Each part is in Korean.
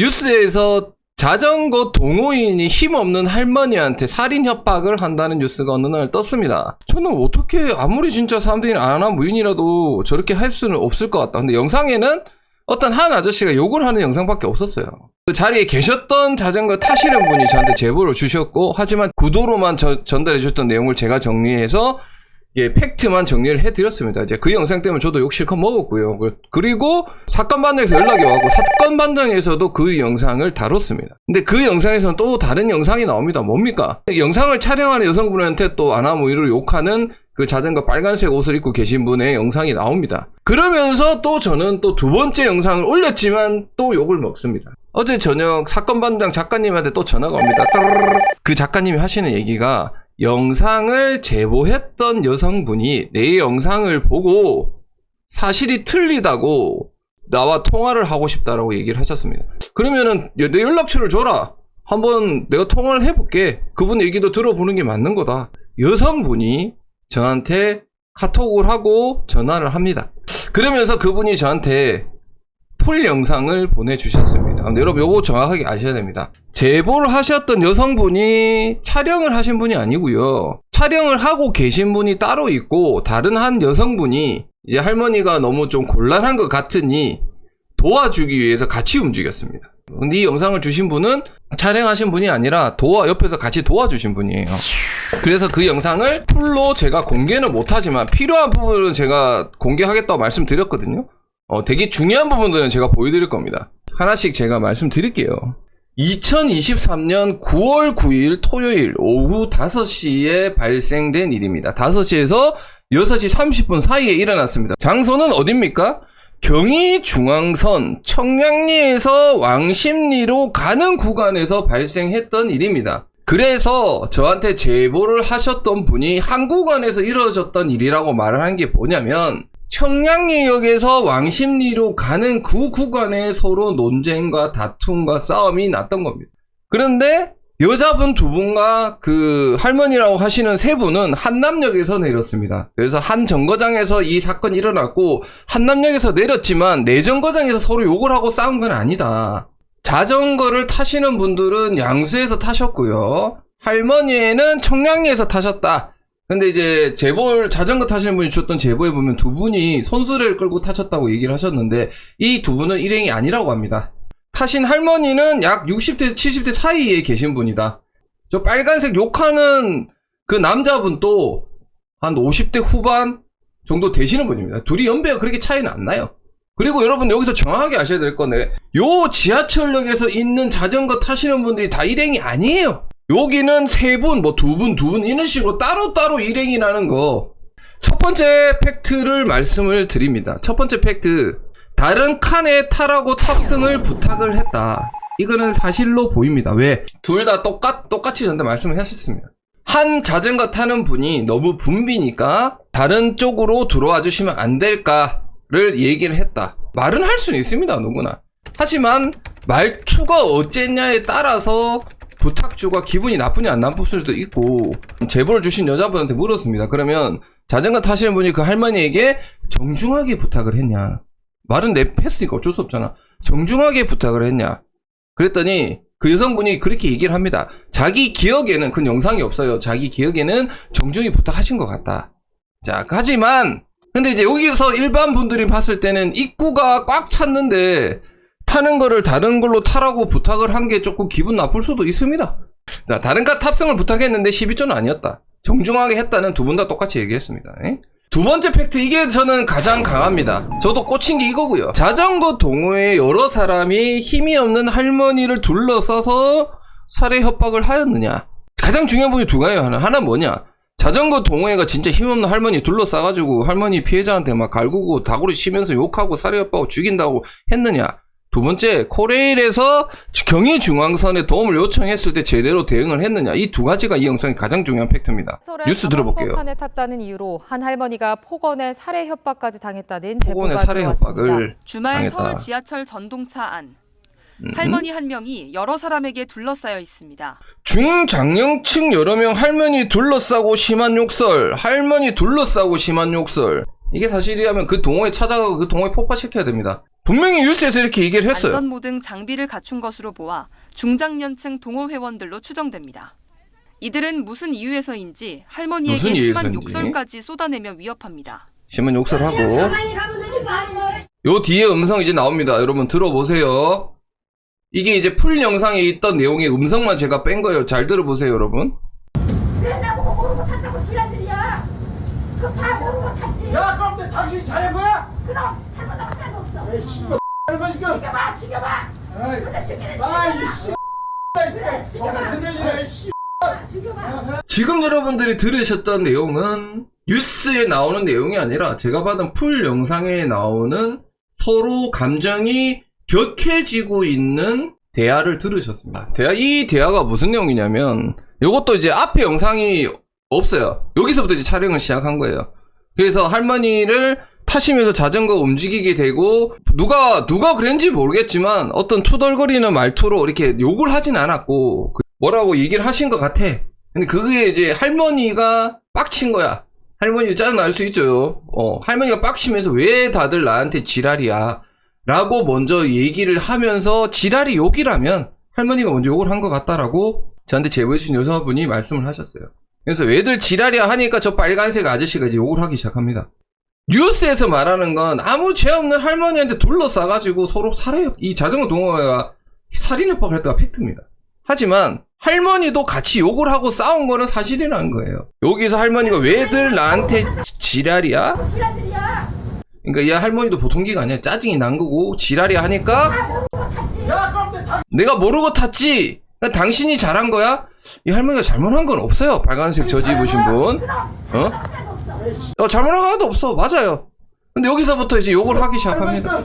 뉴스에서 자전거 동호인이 힘없는 할머니한테 살인 협박을 한다는 뉴스가 어느 날 떴습니다. 저는 어떻게 아무리 진짜 사람들이 안한 무인이라도 저렇게 할 수는 없을 것 같다. 근데 영상에는 어떤 한 아저씨가 욕을 하는 영상밖에 없었어요. 그 자리에 계셨던 자전거 타시는 분이 저한테 제보를 주셨고 하지만 구도로만 저- 전달해 주셨던 내용을 제가 정리해서 예, 팩트만 정리를 해드렸습니다. 이제 그 영상 때문에 저도 욕 실컷 먹었고요. 그- 그리고 사건 반장에서 연락이 왔고 사건 반장에서도 그 영상을 다뤘습니다. 근데 그 영상에서는 또 다른 영상이 나옵니다. 뭡니까? 영상을 촬영하는 여성분한테 또 아나무이를 욕하는 그 자전거 빨간색 옷을 입고 계신 분의 영상이 나옵니다. 그러면서 또 저는 또 두 번째 영상을 올렸지만 또 욕을 먹습니다. 어제 저녁 사건 반장 작가님한테 또 전화가 옵니다. 그 작가님이 하시는 얘기가 영상을 제보했던 여성분이 내 영상을 보고 사실이 틀리다고 나와 통화를 하고 싶다라고 얘기를 하셨습니다. 그러면은 내 연락처를 줘라. 한번 내가 통화를 해볼게. 그분 얘기도 들어보는 게 맞는 거다. 여성분이 저한테 카톡을 하고 전화를 합니다. 그러면서 그분이 저한테 풀 영상을 보내주셨습니다. 여러분 요거 정확하게 아셔야 됩니다. 제보를 하셨던 여성분이 촬영을 하신 분이 아니고요. 촬영을 하고 계신 분이 따로 있고 다른 한 여성분이 이제 할머니가 너무 좀 곤란한 것 같으니 도와주기 위해서 같이 움직였습니다. 근데 이 영상을 주신 분은 촬영하신 분이 아니라 도와 옆에서 같이 도와주신 분이에요. 그래서 그 영상을 풀로 제가 공개는 못하지만 필요한 부분은 제가 공개하겠다고 말씀드렸거든요. 어, 되게 중요한 부분들은 제가 보여드릴 겁니다. 하나씩 제가 말씀드릴게요. 2023년 9월 9일 토요일 오후 5시에 발생된 일입니다. 5시에서 6시 30분 사이에 일어났습니다. 장소는 어딥니까? 경의 중앙선 청량리에서 왕십리로 가는 구간에서 발생했던 일입니다. 그래서 저한테 제보를 하셨던 분이 한 구간에서 이루어졌던 일이라고 말을 한 게 뭐냐면 청량리역에서 왕십리로 가는 그 구간에 서로 논쟁과 다툼과 싸움이 났던 겁니다. 그런데 여자분 두 분과 그 할머니라고 하시는 세 분은 한남역에서 내렸습니다. 그래서 한 정거장에서 이 사건이 일어났고 한남역에서 내렸지만 내 정거장에서 서로 욕을 하고 싸운 건 아니다. 자전거를 타시는 분들은 양수에서 타셨고요. 할머니는 청량리에서 타셨다. 근데 이제 제보를 자전거 타시는 분이 주셨던 제보에 보면 두 분이 손수레를 끌고 타셨다고 얘기를 하셨는데 이 두 분은 일행이 아니라고 합니다. 타신 할머니는 약 60대 70대 사이에 계신 분이다. 저 빨간색 욕하는 그 남자분도 한 50대 후반 정도 되시는 분입니다. 둘이 연배가 그렇게 차이는 안 나요. 그리고 여러분 여기서 정확하게 아셔야 될 건데 요 지하철역에서 있는 자전거 타시는 분들이 다 일행이 아니에요. 여기는 세 분, 뭐 두 분, 두 분 이런 식으로 따로따로 일행이 라는 거. 첫 번째 팩트를 말씀을 드립니다. 첫 번째 팩트. 다른 칸에 타라고 탑승을 부탁을 했다. 이거는 사실로 보입니다. 왜? 둘 다 똑같, 똑같이 저한테 말씀을 하셨습니다. 한 자전거 타는 분이 너무 붐비니까 다른 쪽으로 들어와 주시면 안 될까를 얘기를 했다. 말은 할 수는 있습니다, 누구나. 하지만 말투가 어쨌냐에 따라서 부탁주가 기분이 나쁘냐 안 나쁠 수도 있고 제보를 주신 여자분한테 물었습니다. 그러면 자전거 타시는 분이 그 할머니에게 정중하게 부탁을 했냐? 말은 내 했으니까 어쩔 수 없잖아. 정중하게 부탁을 했냐? 그랬더니 그 여성분이 그렇게 얘기를 합니다. 자기 기억에는 그 영상이 없어요. 자기 기억에는 정중히 부탁하신 것 같다. 자, 하지만 근데 이제 여기서 일반 분들이 봤을 때는 입구가 꽉 찼는데 타는 거를 다른 걸로 타라고 부탁을 한 게 조금 기분 나쁠 수도 있습니다. 자, 다른 카 탑승을 부탁했는데 12조는 아니었다. 정중하게 했다는 두 분 다 똑같이 얘기했습니다. 에? 두 번째 팩트, 이게 저는 가장 강합니다. 저도 꽂힌 게 이거고요. 자전거 동호회 여러 사람이 힘이 없는 할머니를 둘러싸서 살해 협박을 하였느냐. 가장 중요한 부분이 두 가지예요. 하나, 하나 뭐냐. 자전거 동호회가 진짜 힘없는 할머니 둘러싸가지고 할머니 피해자한테 막 갈구고 다구리 치면서 욕하고 살해 협박하고 죽인다고 했느냐. 두 번째, 코레일에서 경의 중앙선에 도움을 요청했을 때 제대로 대응을 했느냐. 이 두 가지가 이 영상의 가장 중요한 팩트입니다. 뉴스 들어볼게요. 칸에 탔다는 이유로 한 할머니가 폭언의 살해 협박까지 당했다는 제보가 폭언의 살해 들어왔습니다. 협박을 주말 당했다. 서울 지하철 전동차 안 음. 할머니 한 명이 여러 사람에게 둘러싸여 있습니다. 중장년층 여러 명 할머니 둘러싸고 심한 욕설, 할머니 둘러싸고 심한 욕설. 이게 사실이라면 그 동호회 찾아가고 그 동호회 폭파시켜야 됩니다. 분명히 뉴스에서 이렇게 얘기를 했어요. 안전모 등 장비를 갖춘 것으로 보아 중장년층 동호 회원들로 추정됩니다. 이들은 무슨 이유에서인지 할머니에게 무슨 심한 이유에서인지? 욕설까지 쏟아내며 위협합니다. 심한 욕설 하고 가만히 가면 되지 말을 말을 요 뒤에 음성 이제 나옵니다. 여러분 들어보세요. 이게 이제 풀 영상에 있던 내용의 음성만 제가 뺀 거예요. 잘 들어보세요, 여러분. 그랬다고 모르고 탔다고 지랄들이야 그다 잘한 거야? 그럼 잘못한 데도 없어 에이, 씨발, 하는 거 지금. 죽여봐 죽여봐 무슨 죽이는 아이, 죽여봐 씨, 진짜. 씨. 죽여봐 지금 여러분들이 들으셨던 내용은 뉴스에 나오는 내용이 아니라 제가 받은 풀 영상에 나오는 서로 감정이 격해지고 있는 대화를 들으셨습니다. 대화, 이 대화가 무슨 내용이냐면 이것도 이제 앞에 영상이 없어요. 여기서부터 이제 촬영을 시작한 거예요. 그래서 할머니를 타시면서 자전거 움직이게 되고 누가 누가 그랬는지 모르겠지만 어떤 투덜거리는 말투로 이렇게 욕을 하진 않았고 그 뭐라고 얘기를 하신 것 같아. 근데 그게 이제 할머니가 빡친 거야. 할머니 짜증 날 수 있죠. 어, 할머니가 빡치면서 왜 다들 나한테 지랄이야? 라고 먼저 얘기를 하면서 지랄이 욕이라면 할머니가 먼저 욕을 한 것 같다라고 저한테 제보해준 여성분이 말씀을 하셨어요. 그래서 왜들 지랄이야 하니까 저 빨간색 아저씨가 이제 욕을 하기 시작합니다. 뉴스에서 말하는 건 아무 죄 없는 할머니한테 둘러싸가지고 서로 살해요. 이 자전거 동호회가 살인협박을 했다가 팩트입니다. 하지만 할머니도 같이 욕을 하고 싸운 거는 사실이라는 거예요. 여기서 할머니가 왜들 나한테 지- 지랄이야? 그러니까 이 할머니도 보통 기가 아니야. 짜증이 난 거고 지랄이야 하니까. 내가 모르고 탔지. 당신이 잘한 거야? 이 할머니가 잘못한 건 없어요. 빨간색 저지 입으신 분. 어? 어 잘못한 거 하나도 없어. 맞아요. 근데 여기서부터 이제 욕을 하기 시작합니다.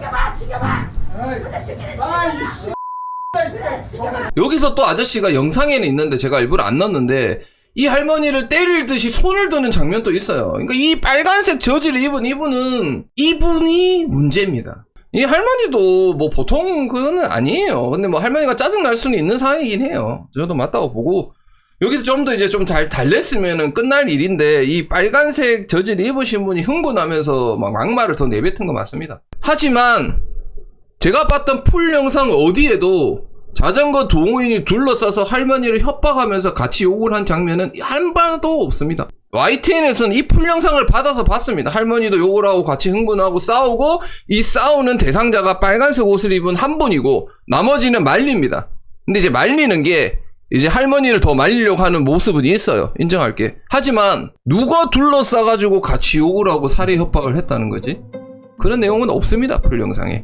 여기서 또 아저씨가 영상에는 있는데 제가 일부러 안 넣었는데 이 할머니를 때릴 듯이 손을 드는 장면도 있어요. 그러니까 이 빨간색 저지를 입은 이분은 이분이 문제입니다. 이 할머니도 뭐 보통 그거는 아니에요. 근데 뭐 할머니가 짜증 날 수는 있는 상황이긴 해요. 저도 맞다고 보고 여기서 좀 더 이제 좀 잘 달랬으면은 끝날 일인데 이 빨간색 저지를 입으신 분이 흥분하면서 막 막말을 더 내뱉은 거 맞습니다. 하지만 제가 봤던 풀 영상 어디에도 자전거 동호인이 둘러싸서 할머니를 협박하면서 같이 욕을 한 장면은 한 방도 없습니다. YTN에서는 이 풀 영상을 받아서 봤습니다. 할머니도 욕을 하고 같이 흥분하고 싸우고 이 싸우는 대상자가 빨간색 옷을 입은 한 분이고 나머지는 말립니다. 근데 이제 말리는 게 이제 할머니를 더 말리려고 하는 모습은 있어요. 인정할게. 하지만 누가 둘러싸가지고 같이 욕을 하고 살해 협박을 했다는 거지? 그런 내용은 없습니다. 풀 영상에.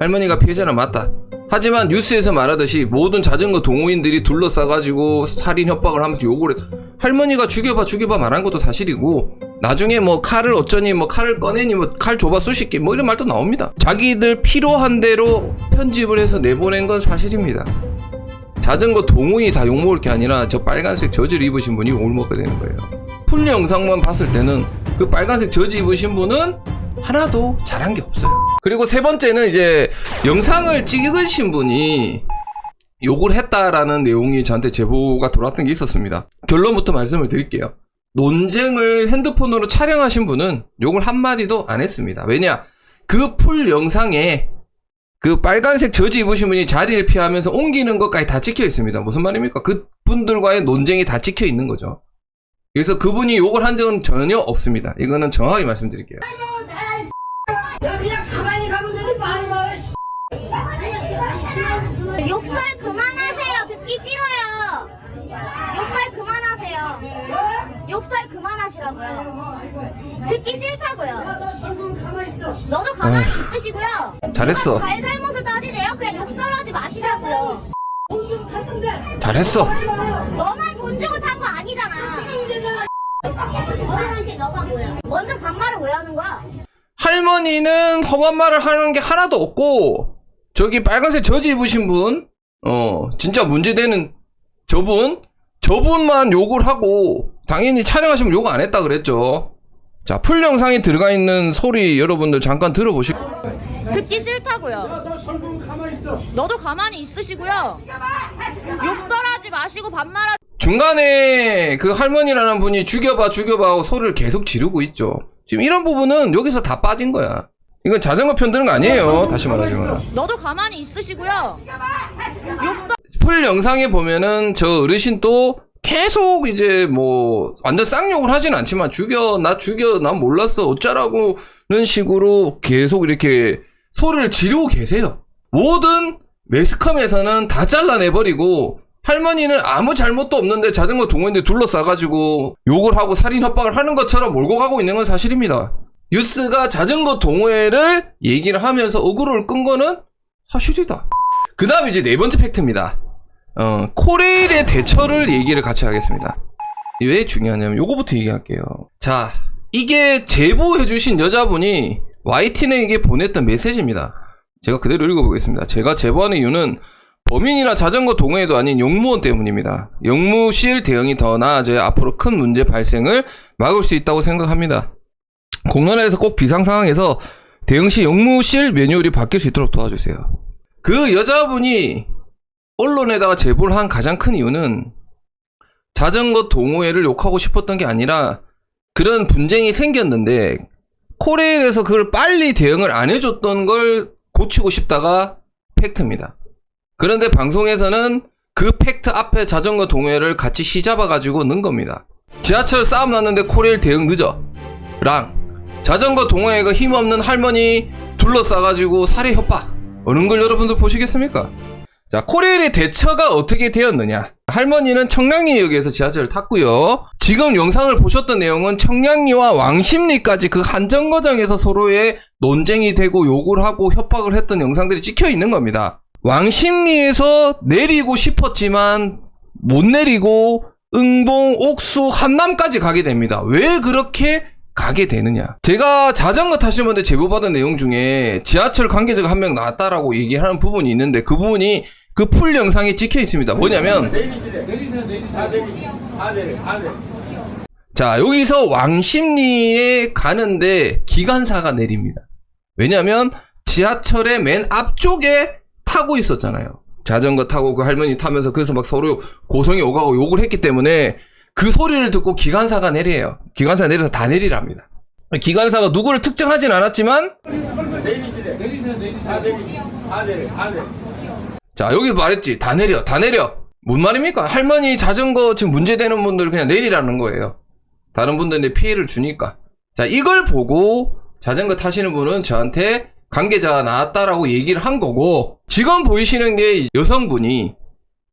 할머니가 피해자는 맞다. 하지만 뉴스에서 말하듯이 모든 자전거 동호인들이 둘러싸가지고 살인 협박을 하면서 욕을 해. 할머니가 죽여봐 죽여봐 말한 것도 사실이고 나중에 뭐 칼을 어쩌니 뭐 칼을 꺼내니 뭐 칼 줘봐 수십개 뭐 이런 말도 나옵니다. 자기들 필요한 대로 편집을 해서 내보낸 건 사실입니다. 자전거 동호인이 다 욕먹을 게 아니라 저 빨간색 저지를 입으신 분이 욕을 먹게 되는 거예요. 풀 영상만 봤을 때는 그 빨간색 저지 입으신 분은 하나도 잘한 게 없어요. 그리고 세 번째는 이제 영상을 찍으신 분이 욕을 했다라는 내용이 저한테 제보가 들어왔던 게 있었습니다. 결론부터 말씀을 드릴게요. 논쟁을 핸드폰으로 촬영하신 분은 욕을 한마디도 안 했습니다. 왜냐? 그 풀 영상에 그 빨간색 저지 입으신 분이 자리를 피하면서 옮기는 것까지 다 찍혀 있습니다. 무슨 말입니까? 그 분들과의 논쟁이 다 찍혀 있는 거죠. 그래서 그분이 욕을 한 적은 전혀 없습니다. 이거는 정확하게 말씀드릴게요. 야 그냥 가만히 가면 되지 말을 말을 욕설 그만하세요. 듣기 싫어요. 욕설 그만하세요. 욕설 그만하시라고요. 듣기 싫다고요. 너도 가만히 있으시고요. 잘했어. 잘 잘못을 따지세요. 그냥 욕설하지 마시라고요. 잘했어. 너만 돈 주고 탄 거 아니잖아. 어른한테 너가 뭐야? 먼저 반말을 왜 하는 거야? 할머니는 험한 말을 하는 게 하나도 없고 저기 빨간색 저지 입으신 분, 어 진짜 문제되는 저분, 저분만 욕을 하고 당연히 촬영하시면 욕 안 했다 그랬죠. 자, 풀 영상에 들어가 있는 소리 여러분들 잠깐 들어보시고 듣기 싫다고요. 야, 있어. 너도 가만히 있으시고요. 욕설하지 마시고 반말하지 중간에 그 할머니라는 분이 죽여봐 죽여봐 하고 소리를 계속 지르고 있죠. 지금 이런 부분은 여기서 다 빠진 거야. 이건 자전거 편드는 거 아니에요. 다시 말하지만. 너도 가만히 있으시고요. 욕설 풀 영상에 보면은 저 어르신도 계속 이제 뭐 완전 쌍욕을 하진 않지만 죽여 나 죽여 나 몰랐어 어쩌라고는 식으로 계속 이렇게 소리를 지르고 계세요. 모든 매스컴에서는 다 잘라내버리고 할머니는 아무 잘못도 없는데 자전거 동호인들 둘러싸가지고 욕을 하고 살인 협박을 하는 것처럼 몰고 가고 있는 건 사실입니다. 뉴스가 자전거 동호회를 얘기를 하면서 어그로를 끈 거는 사실이다. 그 다음 이제 네 번째 팩트입니다. 어, 코레일의 대처를 얘기를 같이 하겠습니다. 왜 중요하냐면 요거부터 얘기할게요. 자, 이게 제보해주신 여자분이 YTN에게 보냈던 메시지입니다. 제가 그대로 읽어보겠습니다. 제가 제보하는 이유는 범인이나 자전거 동호회도 아닌 용무원 때문입니다. 용무실 대응이 더 나아져야 앞으로 큰 문제 발생을 막을 수 있다고 생각합니다. 공연에서 꼭 비상 상황에서 대응 시 용무실 매뉴얼이 바뀔 수 있도록 도와주세요. 그 여자분이 언론에다가 제보를 한 가장 큰 이유는 자전거 동호회를 욕하고 싶었던 게 아니라 그런 분쟁이 생겼는데 코레일에서 그걸 빨리 대응을 안 해줬던 걸 고치고 싶다가 팩트입니다. 그런데 방송에서는 그 팩트 앞에 자전거 동호회를 같이 시잡아가지고 넣은 겁니다. 지하철 싸움 났는데 코레일 대응 늦어. 랑. 자전거 동호회가 힘없는 할머니 둘러싸가지고 살해 협박. 어느 걸 여러분들 보시겠습니까? 자, 코레일의 대처가 어떻게 되었느냐? 할머니는 청량리역에서 지하철을 탔고요. 지금 영상을 보셨던 내용은 청량리와 왕십리까지 그 한 정거장에서 서로의 논쟁이 되고 욕을 하고 협박을 했던 영상들이 찍혀 있는 겁니다. 왕십리에서 내리고 싶었지만 못 내리고 응봉, 옥수, 한남까지 가게 됩니다. 왜 그렇게 가게 되느냐? 제가 자전거 타시는 분들 제보받은 내용 중에 지하철 관계자가 한 명 나왔다라고 얘기하는 부분이 있는데 그 부분이 그 풀 영상에 찍혀 있습니다. 뭐냐면 내리시래. 자, 여기서 왕십리에 가는데 기관사가 내립니다. 왜냐면 지하철의 맨 앞쪽에 타고 있었잖아요. 자전거 타고 그 할머니 타면서 그래서 막 서로 고성이 오가고 욕을 했기 때문에 그 소리를 듣고 기관사가 내려요. 기관사 내려서 다 내리랍니다. 기관사가 누구를 특정하진 않았지만 내리시래. 내리세요, 내리세요. 다 내리시. 다 내려, 다 내려. 자, 여기 말했지. 다 내려, 다 내려. 뭔 말입니까? 할머니 자전거 지금 문제되는 분들 그냥 내리라는 거예요. 다른 분들한테 피해를 주니까. 자, 이걸 보고 자전거 타시는 분은 저한테 관계자가 나왔다라고 얘기를 한 거고, 지금 보이시는 게 여성분이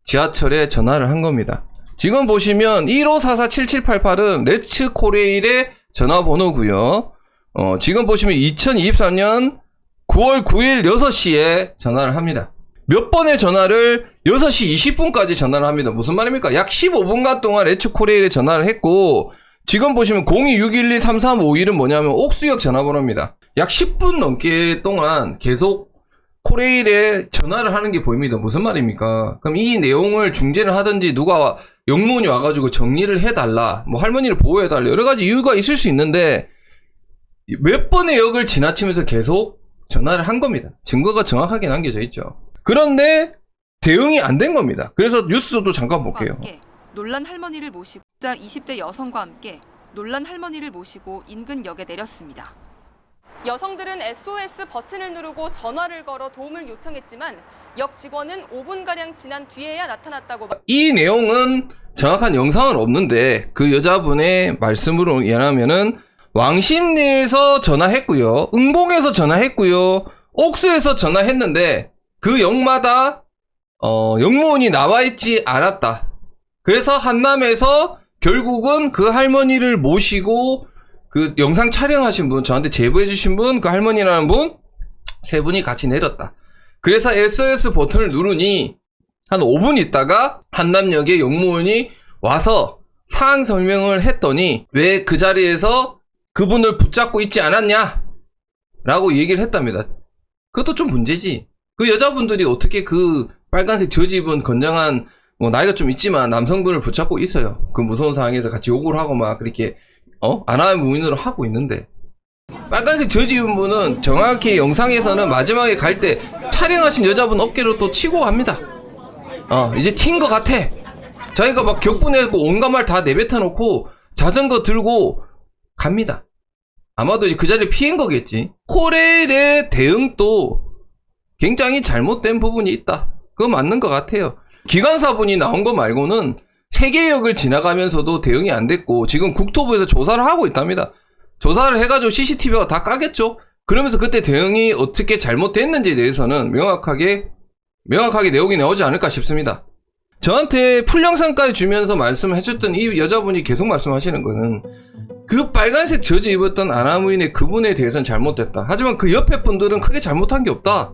지하철에 전화를 한 겁니다. 지금 보시면 15447788은 레츠 코레일의 전화번호고요. 어, 지금 보시면 2024년 9월 9일 6시에 전화를 합니다. 몇 번의 전화를 6시 20분까지 전화를 합니다. 무슨 말입니까? 약 15분간 동안 레츠 코레일에 전화를 했고, 지금 보시면 0261233551은 뭐냐면 옥수역 전화번호입니다. 약 10분 넘게 동안 계속 코레일에 전화를 하는 게 보입니다. 무슨 말입니까? 그럼 이 내용을 중재를 하든지 누가 와- 영문이 와가지고 정리를 해달라, 뭐 할머니를 보호해달라, 여러 가지 이유가 있을 수 있는데, 몇 번의 역을 지나치면서 계속 전화를 한 겁니다. 증거가 정확하게 남겨져 있죠. 그런데 대응이 안 된 겁니다. 그래서 뉴스도 잠깐 볼게요. 놀란 할머니를 모시고 자 20대 여성과 함께 놀란 할머니를 모시고 인근 역에 내렸습니다. 여성들은 SOS 버튼을 누르고 전화를 걸어 도움을 요청했지만 역 직원은 5분가량 지난 뒤에야 나타났다고 이 내용은 정확한 영상은 없는데 그 여자분의 말씀으로 얘기하면은 왕십리에서 전화했고요. 응봉에서 전화했고요. 옥수에서 전화했는데 그 역마다 어, 역무원이 나와 있지 않았다. 그래서 한남에서 결국은 그 할머니를 모시고 그 영상 촬영하신 분, 저한테 제보해 주신 분, 그 할머니라는 분, 세 분이 같이 내렸다. 그래서 SOS 버튼을 누르니 한 5분 있다가 한남역에 영무원이 와서 사항 설명을 했더니 왜 그 자리에서 그분을 붙잡고 있지 않았냐? 라고 얘기를 했답니다. 그것도 좀 문제지. 그 여자분들이 어떻게 그 빨간색 저지 입은 건장한 뭐 나이가 좀 있지만 남성분을 붙잡고 있어요. 그 무서운 상황에서 같이 욕을 하고 막 그렇게 어? 안하의 무인으로 하고 있는데 빨간색 저지 입은 분은 정확히 영상에서는 마지막에 갈 때 촬영하신 여자분 어깨로 또 치고 갑니다. 어, 이제 튄것 같아. 자기가 막 격분해갖고 온갖 말 다 내뱉어 놓고 자전거 들고 갑니다. 아마도 그 자리를 피한 거겠지. 코렐의 대응도 굉장히 잘못된 부분이 있다. 그거 맞는 것 같아요. 기관사분이 나온 거 말고는 세계역을 지나가면서도 대응이 안 됐고 지금 국토부에서 조사를 하고 있답니다. 조사를 해가지고 CCTV가 다 까겠죠. 그러면서 그때 대응이 어떻게 잘못됐는지에 대해서는 명확하게 명확하게 내용이 나오지 않을까 싶습니다. 저한테 풀영상까지 주면서 말씀을 해줬던 이 여자분이 계속 말씀하시는 거는 그 빨간색 저지 입었던 아나무인의 그분에 대해서는 잘못됐다. 하지만 그 옆에 분들은 크게 잘못한 게 없다.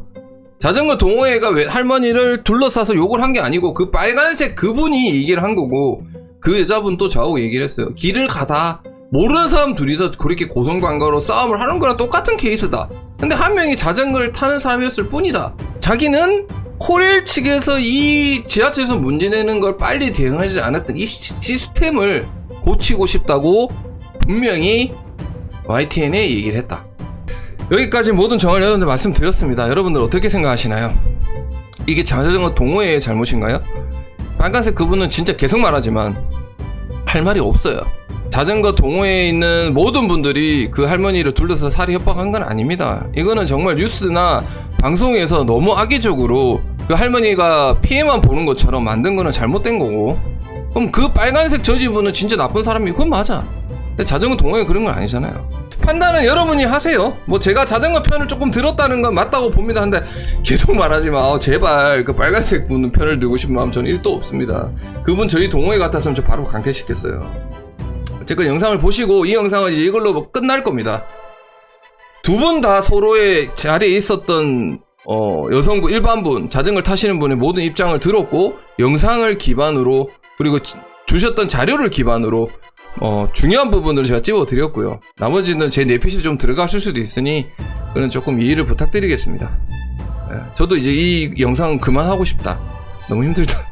자전거 동호회가 왜 할머니를 둘러싸서 욕을 한 게 아니고 그 빨간색 그분이 얘기를 한 거고 그 여자분 또 저하고 얘기를 했어요. 길을 가다 모르는 사람 둘이서 그렇게 고성방가로 싸움을 하는 거랑 똑같은 케이스다. 근데 한 명이 자전거를 타는 사람이었을 뿐이다. 자기는 코렐 측에서 이 지하철에서 문제 내는 걸 빨리 대응하지 않았던 이 시- 시스템을 고치고 싶다고 분명히 YTN에 얘기를 했다. 여기까지 모든 정을 여러분들 말씀드렸습니다. 여러분들 어떻게 생각하시나요? 이게 자전거 동호회의 잘못인가요? 빨간색 그분은 진짜 계속 말하지만 할 말이 없어요. 자전거 동호회에 있는 모든 분들이 그 할머니를 둘러서 살해 협박한 건 아닙니다. 이거는 정말 뉴스나 방송에서 너무 악의적으로 그 할머니가 피해만 보는 것처럼 만든 거는 잘못된 거고 그럼 그 빨간색 저지분은 진짜 나쁜 사람이 그건 맞아. 근데 자전거 동호회 그런 건 아니잖아요. 판단은 여러분이 하세요. 뭐 제가 자전거 편을 조금 들었다는 건 맞다고 봅니다. 근데 계속 말하지 마. 어, 제발 그 빨간색 분 편을 들고 싶은 마음 저는 1도 없습니다. 그분 저희 동호회 같았으면 저 바로 강퇴시켰어요. 어쨌건 영상을 보시고 이 영상은 이제 이걸로 뭐 끝날 겁니다. 두 분 다 서로의 자리에 있었던 어, 여성분 일반분 자전거 타시는 분의 모든 입장을 들었고 영상을 기반으로 그리고 지- 주셨던 자료를 기반으로 어, 중요한 부분을 제가 찝어드렸고요. 나머지는 제 내피셜 좀 들어가실 수도 있으니 그는 조금 이해를 부탁드리겠습니다. 예, 저도 이제 이 영상 그만하고 싶다. 너무 힘들다.